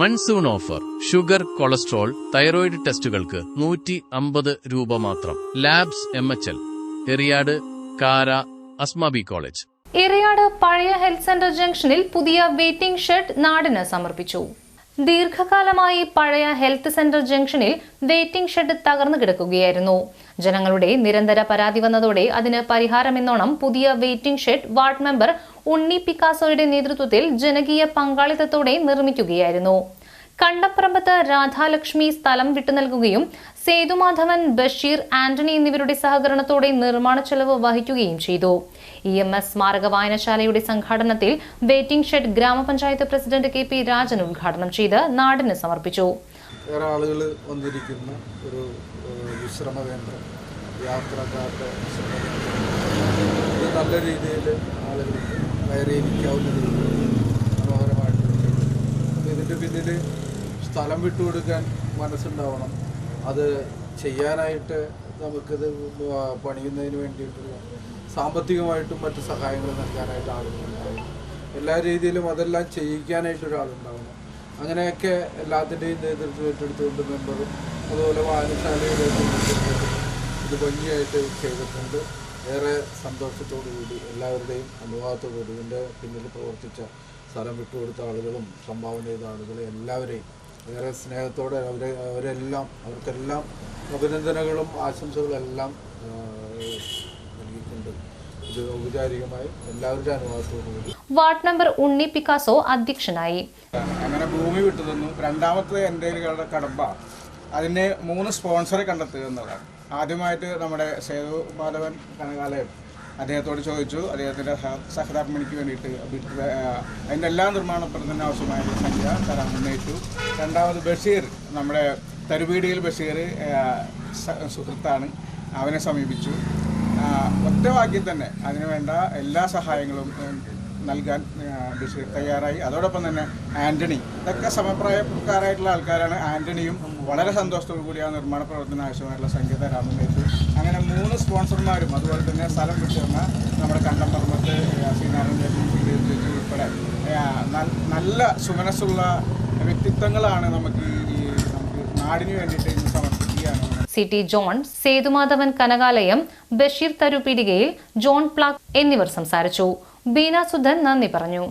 Monsoon offer. Sugar cholesterol thyroid ടെസ്റ്റുകൾക്ക് നൂറ്റി അമ്പത് രൂപ മാത്രം. Labs M H L. Eriyad കാര അസ്മാബി കോളേജ്. എറിയാട് പഴയ ഹെൽത്ത് സെന്റർ ജംഗ്ഷനിൽ പുതിയ വെയിറ്റിംഗ് ഷെഡ് നാടിന് സമർപ്പിച്ചു. ദീർഘകാലമായി പഴയ ഹെൽത്ത് സെന്റർ ജംഗ്ഷനിൽ വെയിറ്റിംഗ് ഷെഡ് തകർന്നു കിടക്കുകയായിരുന്നു. ജനങ്ങളുടെ നിരന്തര പരാതി വന്നതോടെ അതിന് പരിഹാരമെന്നോണം പുതിയ waiting shed ward member Unni പിക്കാസോയുടെ നേതൃത്വത്തിൽ ജനകീയ പങ്കാളിത്തത്തോടെ നിർമ്മിക്കുകയായിരുന്നു. കണ്ടപ്പറമ്പത്ത് രാധാലക്ഷ്മി സ്ഥലം വിട്ടു നൽകുകയും സേതുമാധവൻ ബഷീർ ആന്റണി എന്നിവരുടെ സഹകരണത്തോടെ നിർമ്മാണ ചെലവ് വഹിക്കുകയും ചെയ്തു. ഇ എം എസ് സ്മാരക വായനശാലയുടെ സംഘാടനത്തിൽ waiting shed grama panchayat president K P Rajan ഉദ്ഘാടനം ചെയ്ത് നാടിന് സമർപ്പിച്ചു. ഏറെ ആളുകൾ വന്നിരിക്കുന്ന ഒരു വിശ്രമ കേന്ദ്രം യാത്രക്കാരുടെ നല്ല രീതിയിൽ ആളുകൾക്ക് കയറിയിരിക്കാവുന്ന രീതിയിൽ മനോഹരമായിട്ട്. ഇതിന്റെ പിന്നിൽ സ്ഥലം വിട്ടുകൊടുക്കാൻ മനസ്സുണ്ടാവണം. അത് ചെയ്യാനായിട്ട് നമുക്കിത് പണിയുന്നതിന് വേണ്ടിയിട്ടുള്ള സാമ്പത്തികമായിട്ടും മറ്റു സഹായങ്ങൾ നൽകാനായിട്ട് ആളുകളുണ്ടാവും. എല്ലാ രീതിയിലും അതെല്ലാം ചെയ്യിക്കാനായിട്ട് ഒരാളുണ്ടാവണം. അങ്ങനെയൊക്കെ എല്ലാത്തിന്റെയും നേതൃത്വം ഏറ്റെടുത്തുകൊണ്ട് മെമ്പറും അതുപോലെ വായനശാലയുടെ ഇത് ഭംഗിയായിട്ട് ചെയ്തിട്ടുണ്ട്. ഏറെ സന്തോഷത്തോടു കൂടി എല്ലാവരുടെയും അനുവാദത്തോടുകൂടി ഇതിന്റെ പിന്നിൽ പ്രവർത്തിച്ച സ്ഥലം വിട്ടുകൊടുത്ത ആളുകളും സംഭാവന ചെയ്ത ആളുകളും എല്ലാവരെയും ഏറെ സ്നേഹത്തോടെ അവരെ അവരെല്ലാം അവർക്കെല്ലാം അഭിനന്ദനങ്ങളും ആശംസകളും എല്ലാം നൽകിയിട്ടുണ്ട് നൽകിക്കൊണ്ട് ഇത് ഔപചാരികമായി എല്ലാവരുടെ അനുഭവത്തോടുകൂടി വാർഡ് നമ്പർ ഉണ്ണി പിക്കാസോ അധ്യക്ഷനായി. അങ്ങനെ ഭൂമി വിട്ടു തന്നു രണ്ടാമത്തെ എന്റെ കടമ്പ അതിന് മൂന്ന് സ്പോൺസറെ കണ്ടെത്തുക എന്നുള്ളതാണ്. ആദ്യമായിട്ട് നമ്മുടെ സേതു മാധവൻ കനകാലയം അദ്ദേഹത്തോട് ചോദിച്ചു. അദ്ദേഹത്തിന്റെ സഹ- സഹധർമ്മിണിക്ക് വേണ്ടിയിട്ട് അതിന്റെ എല്ലാ നിർമ്മാണ പ്രവർത്തന ആവശ്യമായ സംഖ്യ തരാൻ ഉന്നയിച്ചു. രണ്ടാമത് ബഷീർ നമ്മുടെ തരുവീടിയിൽ ബഷീർ സുഹൃത്താണ്. അവനെ സമീപിച്ചു. ഒറ്റ തന്നെ അതിനുവേണ്ട എല്ലാ സഹായങ്ങളും നൽകാൻ ബഷീർ തയ്യാറായി. അതോടൊപ്പം തന്നെ ആന്റണി. ഇതൊക്കെ സമപ്രായക്കാരായിട്ടുള്ള ആൾക്കാരാണ്. ആന്റണിയും വളരെ സന്തോഷത്തോടു കൂടി ആ നിർമ്മാണ പ്രവർത്തനം ആവശ്യമായിട്ടുള്ള സംഗീത വെച്ചു അങ്ങനെ മൂന്ന് സ്പോൺസർമാരും അതുപോലെ തന്നെ സ്ഥലം വിട്ടുതന്ന നമ്മുടെ കണ്ടംപറമ്പത്ത് ശ്രീനാരായണ ചേച്ചി ഉൾപ്പെടെ നല്ല സുമനസ്സുള്ള വ്യക്തിത്വങ്ങളാണ് നമുക്ക് ഈ നമുക്ക് നാടിന് വേണ്ടിയിട്ട് സമർപ്പിക്കുകയാണ്. C T John Sethumadhavan Kanakalayam Basheer തരുപീടികയിൽ John പ്ലാക് എന്നിവർ സംസാരിച്ചു. ബീന സുധൻ നന്ദി പറഞ്ഞു